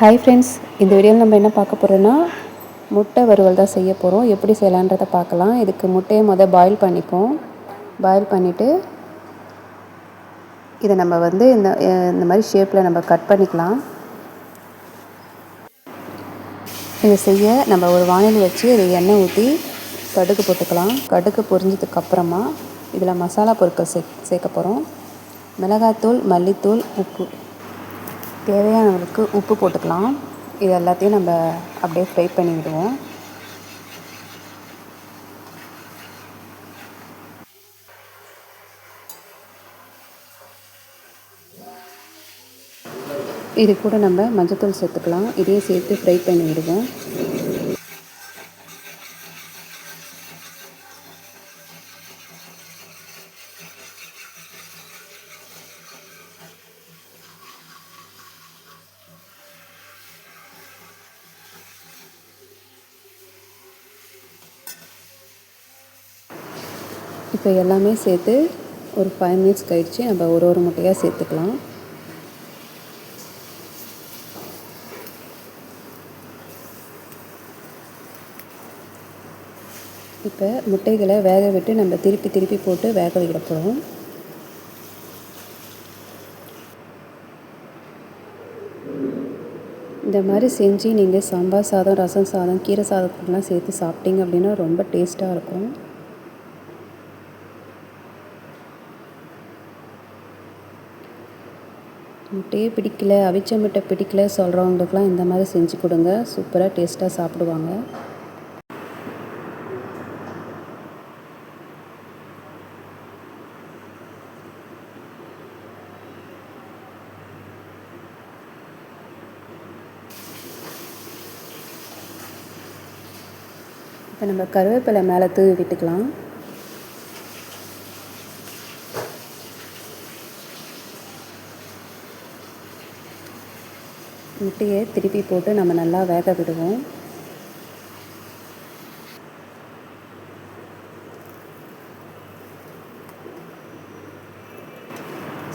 Hi friends இந்த வீடியோவில் நம்ம என்ன பார்க்க போகிறோன்னா முட்டை வறுவல் தான் செய்ய போகிறோம் எப்படி செய்யலான்றதை பார்க்கலாம். இதுக்கு முட்டையை மொதல் பாயில் பண்ணிப்போம். பாயில் பண்ணிவிட்டு இதை நம்ம வந்து இந்த இந்த மாதிரி ஷேப்பில் நம்ம கட் பண்ணிக்கலாம். இதை செய்ய நம்ம ஒரு வானிலை வச்சு இதை எண்ணெய் ஊற்றி கடுகு போட்டுக்கலாம். கடுகு பொரிஞ்சதுக்கப்புறமா இதில் மசாலா பொருட்கள் சே சேர்க்க போகிறோம் மிளகாத்தூள் மல்லித்தூள் உப்பு. தேவையான அளவுக்கு உப்பு போட்டுக்கலாம். இது எல்லாத்தையும் நம்ம அப்படியே ஃப்ரை பண்ணி விடுவோம் இது கூட நம்ம மஞ்சத்தூள் சேர்த்துக்கலாம். இதையும் சேர்த்து ஃப்ரை பண்ணி இப்போ எல்லாமே சேர்த்து ஒரு ஃபைவ் மினிட்ஸ் கழித்து நம்ம ஒரு ஒரு முட்டையாக சேர்த்துக்கலாம். இப்போ முட்டைகளை வேக விட்டு நம்ம திருப்பி திருப்பி போட்டு வேக வைக்க போகிறோம் இந்த மாதிரி செஞ்சு நீங்கள் சாம்பார் சாதம் ரசம் சாதம் கீரை சாதத்துக்கெலாம் சேர்த்து சாப்பிட்டீங்க அப்படின்னா ரொம்ப டேஸ்ட்டாக இருக்கும். முட்டையே பிடிக்கல அவிச்ச முட்டை பிடிக்கல சொல்கிறவங்களுக்குலாம் இந்த மாதிரி செஞ்சு கொடுங்க. சூப்பராக டேஸ்ட்டாக சாப்பிடுவாங்க. இப்போ நம்ம கருவேப்பிலை மேலே தூவி விட்டுக்கலாம். முட்டையை திருப்பி போட்டு நம்ம நல்லா வேக விடுவோம்.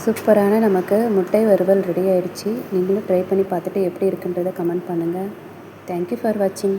சூப்பரான நமக்கு முட்டை வறுவல் ரெடி ஆகிடுச்சி நீங்களும் ட்ரை பண்ணி பார்த்துட்டு எப்படி இருக்குன்றதை கமெண்ட் பண்ணுங்கள் தேங்க்யூ ஃபார் வாட்சிங்